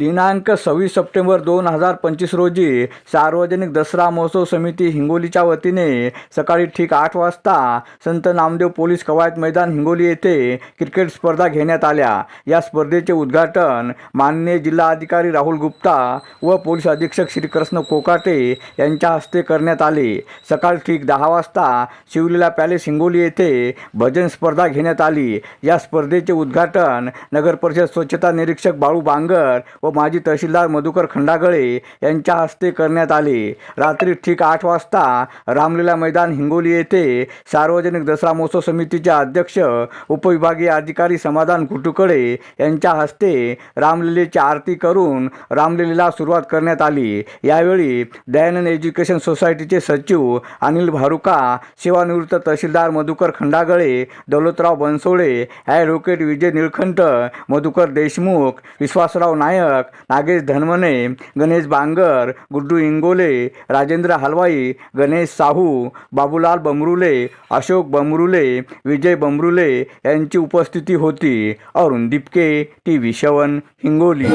दिनांक सव्वीस सप्टेंबर दोन हजार पंचवीस रोजी सार्वजनिक दसरा महोत्सव समिती हिंगोलीच्या वतीने सकाळी ठीक आठ वाजता संत नामदेव पोलीस कवायत मैदान हिंगोली येथे क्रिकेट स्पर्धा घेण्यात आल्या. या स्पर्धेचे उद्घाटन माननीय जिल्हाधिकारी राहुल गुप्ता व पोलीस अधीक्षक श्रीकृष्ण कोकाटे यांच्या हस्ते करण्यात आले. सकाळी ठीक दहा वाजता शिवलीला पॅलेस हिंगोली येथे भजन स्पर्धा घेण्यात आली. या स्पर्धेचे उद्घाटन नगर परिषद स्वच्छता निरीक्षक बाळू बांगर व माजी तहसीलदार मधुकर खंडागळे यांच्या हस्ते करण्यात आले. रात्री ठीक आठ वाजता रामलीला मैदान हिंगोली येथे सार्वजनिक दसरा महोत्सव समितीचे अध्यक्ष उपविभागीय अधिकारी समाधान घुटुकडे यांच्या हस्ते रामलीलेची आरती करून रामलीलेला सुरुवात करण्यात आली. यावेळी दयानंद एज्युकेशन सोसायटीचे सचिव अनिल भारुका सेवानिवृत्त तहसीलदार मधुकर खंडागळे दौलतराव बनसोळे ॲडव्होकेट विजय निळखंठ मधुकर देशमुख विश्वासराव नायक नागेश धनवने गणेश बांगर गुड्डू इंगोले राजेंद्र हलवाई गणेश साहू बाबूलाल बमरुले अशोक बमरुले विजय बमरुले यांची उपस्थिती होती. अरुण दिपके टी व्ही शवन हिंगोली.